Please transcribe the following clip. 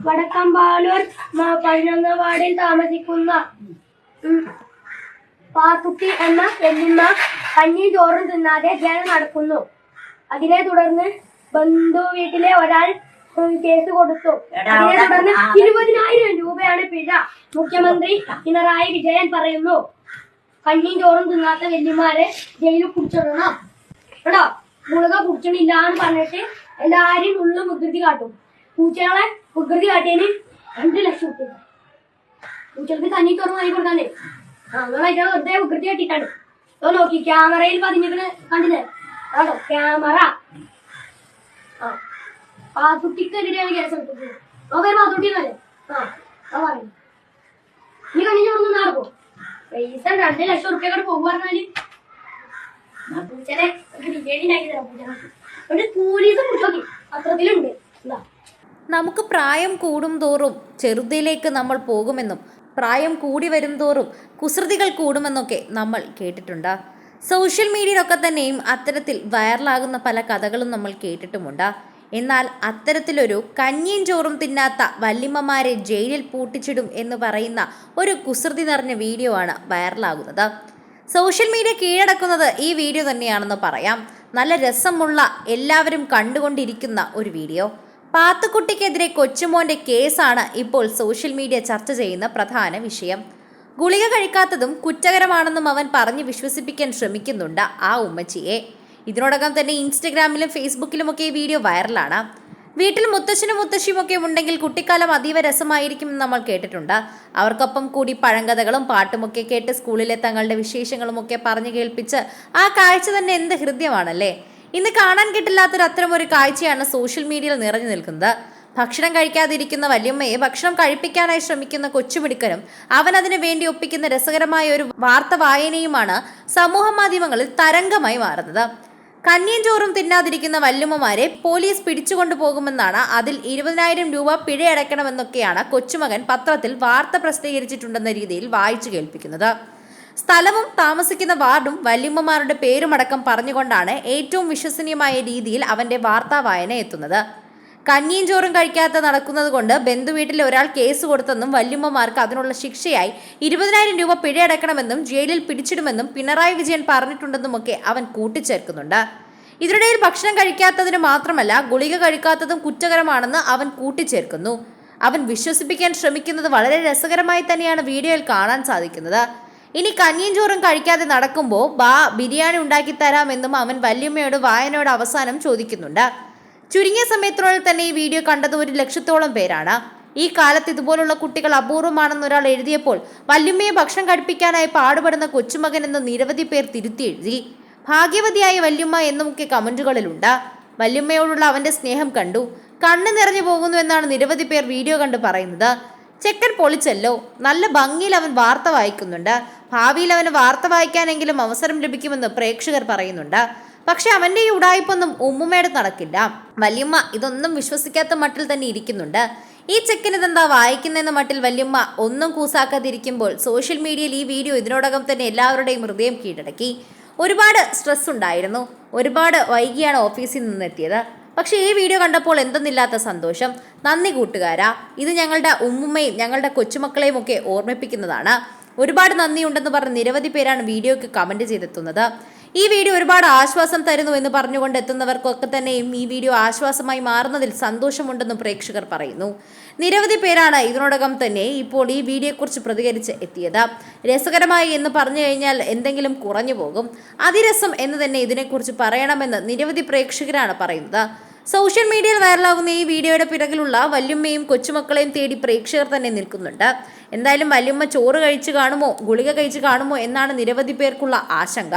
വടക്കമ്പാലൂർ പതിനൊന്നാം വാർഡിൽ താമസിക്കുന്ന പാർക്കുട്ടി എന്ന പെണ്ണിമ്മ കഞ്ഞി ചോറും തിന്നാതെ ധ്യാനം നടക്കുന്നു. അതിനെ തുടർന്ന് ബന്ധു വീട്ടിലെ ഒരാൾ കേസ് കൊടുത്തു. അതിനെ തുടർന്ന് ഇരുപതിനായിരം രൂപയാണ് പിഴ. മുഖ്യമന്ത്രി പിണറായി വിജയൻ പറയുന്നു. കഞ്ഞിയും ചോറും തിന്നാത്ത വെല്ലുമാരെ ജയിലിൽ കുടിച്ചിടണം കേട്ടോ ഗുളിക കുടിച്ചണില്ല എന്ന് പറഞ്ഞിട്ട് എല്ലാരും ഉള്ള വികൃതി കാട്ടും. പൂച്ചകളെ വികൃതി കാട്ടിയതിന് രണ്ട് ലക്ഷം രൂപ പൂച്ചകൾക്ക് കഞ്ഞി തുറന്ന് വാങ്ങി കൊടുക്കാണ്ട് അങ്ങനെ വെറുതെ വികൃതി കാട്ടിട്ടാണ് ഇപ്പൊ നോക്കി ക്യാമറയിൽ പതിഞ്ഞിട്ട് കണ്ടില്ലേ? ആണോ ക്യാമറ. ആ പാത്തുട്ടിക്കെതിരെയാണ് കേസ് എടുത്തത്? നോക്കാൻ പാത്തുട്ടി എന്നല്ലേ? ആ ആ പറയുന്നു നീ ചോറും നടക്കും പൈസ രണ്ട് ലക്ഷം റുപ്യ കൂടെ പോകുക പറഞ്ഞാൽ അത്രത്തിലുണ്ട്. നമുക്ക് പ്രായം കൂടും തോറും ചെറുതിലേക്ക് നമ്മൾ പോകുമെന്നും പ്രായം കൂടി വരും തോറും കുസൃതികൾ കൂടുമെന്നൊക്കെ നമ്മൾ കേട്ടിട്ടുണ്ട്? സോഷ്യൽ മീഡിയയിലൊക്കെ തന്നെയും അത്തരത്തിൽ വൈറലാകുന്ന പല കഥകളും നമ്മൾ കേട്ടിട്ടുമുണ്ട്? എന്നാൽ അത്തരത്തിലൊരു കഞ്ഞിയും ചോറും തിന്നാത്ത വല്ലിമ്മമാരെ ജയിലിൽ പൂട്ടിച്ചിടും എന്ന് പറയുന്ന ഒരു കുസൃതി നിറഞ്ഞ വീഡിയോ ആണ് വൈറലാകുന്നത്. സോഷ്യൽ മീഡിയ കീഴടക്കുന്നത് ഈ വീഡിയോ തന്നെയാണെന്ന് പറയാം. നല്ല രസമുള്ള എല്ലാവരും കണ്ടുകൊണ്ടിരിക്കുന്ന ഒരു വീഡിയോ. പാത്തുക്കുട്ടിക്കെതിരെ കൊച്ചുമോന്റെ കേസാണ് ഇപ്പോൾ സോഷ്യൽ മീഡിയ ചർച്ച ചെയ്യുന്ന പ്രധാന വിഷയം. ഗുളിക കഴിക്കാത്തതും കുറ്റകരമാണെന്നും അവൻ പറഞ്ഞ് വിശ്വസിപ്പിക്കാൻ ശ്രമിക്കുന്നുണ്ട് ആ ഉമ്മച്ചിയെ. ഇതിനോടകം തന്നെ ഇൻസ്റ്റഗ്രാമിലും ഫേസ്ബുക്കിലുമൊക്കെ ഈ വീഡിയോ വൈറലാണ്. വീട്ടിൽ മുത്തശ്ശനും മുത്തശ്ശിയും ഒക്കെ ഉണ്ടെങ്കിൽ കുട്ടിക്കാലം അതീവ രസമായിരിക്കും എന്ന് നമ്മൾ കേട്ടിട്ടുണ്ട്. അവർക്കൊപ്പം കൂടി പഴങ്കഥകളും പാട്ടുമൊക്കെ കേട്ട് സ്കൂളിലെ തങ്ങളുടെ വിശേഷങ്ങളും ഒക്കെ പറഞ്ഞു കേൾപ്പിച്ച് ആ കാഴ്ച തന്നെ എന്ത് ഹൃദ്യമാണല്ലേ? ഇന്ന് കാണാൻ കിട്ടില്ലാത്തൊരു അത്തരം ഒരു കാഴ്ചയാണ് സോഷ്യൽ മീഡിയയിൽ നിറഞ്ഞു നിൽക്കുന്നത്. ഭക്ഷണം കഴിക്കാതിരിക്കുന്ന വല്യമ്മയെ ഭക്ഷണം കഴിപ്പിക്കാനായി ശ്രമിക്കുന്ന കൊച്ചുമിടുക്കനും അവൻ അതിനു വേണ്ടി ഒപ്പിക്കുന്ന രസകരമായ ഒരു വാർത്ത വായനയുമാണ് സമൂഹ മാധ്യമങ്ങളിൽ തരംഗമായി മാറുന്നത്. കഞ്ഞിയും ചോറും തിന്നാതിരിക്കുന്ന വല്ലുമ്മമാരെ പോലീസ് പിടിച്ചുകൊണ്ടു പോകുമെന്നാണ് അതിൽ ഇരുപതിനായിരം രൂപ പിഴയടക്കണമെന്നൊക്കെയാണ് കൊച്ചുമകൻ പത്രത്തിൽ വാർത്ത പ്രസിദ്ധീകരിച്ചിട്ടുണ്ടെന്ന രീതിയിൽ വായിച്ചു കേൾപ്പിക്കുന്നത്. സ്ഥലവും താമസിക്കുന്ന വാർഡും വല്യമ്മമാരുടെ പേരുമടക്കം പറഞ്ഞുകൊണ്ടാണ് ഏറ്റവും വിശ്വസനീയമായ രീതിയിൽ അവന്റെ വാർത്താ വായന എത്തുന്നത്. കഞ്ഞിയും ചോറും കഴിക്കാത്ത നടക്കുന്നത് കൊണ്ട് ബന്ധുവീട്ടിൽ ഒരാൾ കേസ് കൊടുത്തെന്നും വല്യമ്മമാർക്ക് അതിനുള്ള ശിക്ഷയായി ഇരുപതിനായിരം രൂപ പിഴയടക്കണമെന്നും ജയിലിൽ പിടിച്ചിടുമെന്നും പിണറായി വിജയൻ പറഞ്ഞിട്ടുണ്ടെന്നുമൊക്കെ അവൻ കൂട്ടിച്ചേർക്കുന്നുണ്ട്. ഇതിനിടയിൽ ഭക്ഷണം കഴിക്കാത്തതിന് മാത്രമല്ല ഗുളിക കഴിക്കാത്തതും കുറ്റകരമാണെന്ന് അവൻ കൂട്ടിച്ചേർക്കുന്നു. അവൻ വിശ്വസിപ്പിക്കാൻ ശ്രമിക്കുന്നത് വളരെ രസകരമായി തന്നെയാണ് വീഡിയോയിൽ കാണാൻ സാധിക്കുന്നത്. ഇനി കഞ്ഞിയും ചോറും കഴിക്കാതെ നടക്കുമ്പോൾ ബാ ബിരിയാണി ഉണ്ടാക്കി തരാമെന്നും അവൻ വല്യമ്മയോട് വായനയോട് അവസാനം ചോദിക്കുന്നുണ്ട്. ചുരുങ്ങിയ സമയത്തിനുള്ളിൽ തന്നെ ഈ വീഡിയോ കണ്ടത് ഒരു ലക്ഷത്തോളം പേരാണ്. ഈ കാലത്ത് ഇതുപോലുള്ള കുട്ടികൾ അപൂർവമാണെന്ന് ഒരാൾ എഴുതിയപ്പോൾ വല്യമ്മയെ ഭക്ഷണം കഴിപ്പിക്കാനായി പാടുപെടുന്ന കൊച്ചുമകൻ എന്ന് നിരവധി പേർ തിരുത്തി എഴുതി. ഭാഗ്യവതിയായ വല്യമ്മ എന്നുമൊക്കെ കമന്റുകളിലുണ്ട്. വല്യമ്മയോടുള്ള അവന്റെ സ്നേഹം കണ്ടു. കണ്ണ് നിറഞ്ഞു പോകുന്നു എന്നാണ് നിരവധി പേർ വീഡിയോ കണ്ട് പറയുന്നത്. ചെക്കൻ പൊളിച്ചല്ലോ. നല്ല ഭംഗിയിൽ അവൻ വാർത്ത വായിക്കുന്നുണ്ട്. ഭാവിയിൽ അവന് വാർത്ത വായിക്കാനെങ്കിലും അവസരം ലഭിക്കുമെന്ന് പ്രേക്ഷകർ പറയുന്നുണ്ട്. പക്ഷെ അവന്റെ ഈ ഉടായ്പൊന്നും ഉമ്മുമ്മയുടെ നടക്കില്ല. വല്യമ്മ ഇതൊന്നും വിശ്വസിക്കാത്ത മട്ടിൽ തന്നെ ഇരിക്കുന്നുണ്ട്. ഈ ചെക്കൻ ഇതെന്താ വായിക്കുന്നതെന്ന മട്ടിൽ വല്യമ്മ ഒന്നും കൂസാക്കാതിരിക്കുമ്പോൾ സോഷ്യൽ മീഡിയയിൽ ഈ വീഡിയോ ഇതിനോടകം തന്നെ എല്ലാവരുടെയും ഹൃദയം കീഴടക്കി. ഒരുപാട് സ്ട്രെസ് ഉണ്ടായിരുന്നു. ഒരുപാട് വൈകിയാണ് ഓഫീസിൽ നിന്നെത്തിയത്. പക്ഷേ ഈ വീഡിയോ കണ്ടപ്പോൾ എന്തെന്നില്ലാത്ത സന്തോഷം. നന്ദി കൂട്ടുകാരാ ഇത് ഞങ്ങളുടെ ഉമ്മുമ്മയും ഞങ്ങളുടെ കൊച്ചുമക്കളെയും ഒക്കെ ഓർമ്മിപ്പിക്കുന്നതാണ്. ഒരുപാട് നന്ദിയുണ്ടെന്ന് പറഞ്ഞ് നിരവധി പേരാണ് വീഡിയോയ്ക്ക് കമന്റ് ചെയ്തെത്തുന്നത്. ഈ വീഡിയോ ഒരുപാട് ആശ്വാസം തരുന്നു എന്ന് പറഞ്ഞുകൊണ്ട് എത്തുന്നവർക്കൊക്കെ തന്നെയും ഈ വീഡിയോ ആശ്വാസമായി മാറുന്നതിൽ സന്തോഷമുണ്ടെന്നും പ്രേക്ഷകർ പറയുന്നു. നിരവധി പേരാണ് ഇതിനോടകം തന്നെ ഇപ്പോൾ ഈ വീഡിയോയെക്കുറിച്ച് പ്രതികരിച്ച് എത്തിയത്. രസകരമായി എന്ന് പറഞ്ഞു കഴിഞ്ഞാൽ എന്തെങ്കിലും കുറഞ്ഞു പോകും. അതിരസം എന്ന് തന്നെ ഇതിനെക്കുറിച്ച് പറയണമെന്ന് നിരവധി പ്രേക്ഷകരാണ് പറയുന്നത്. സോഷ്യൽ മീഡിയയിൽ വൈറലാകുന്ന ഈ വീഡിയോയുടെ പിറകിലുള്ള വല്യമ്മയും കൊച്ചുമക്കളെയും തേടി പ്രേക്ഷകർ തന്നെ നിൽക്കുന്നുണ്ട്. എന്തായാലും വല്യമ്മ ചോറ് കഴിച്ചു കാണുമോ ഗുളിക കഴിച്ചു കാണുമോ എന്നാണ് നിരവധി പേർക്കുള്ള ആശങ്ക.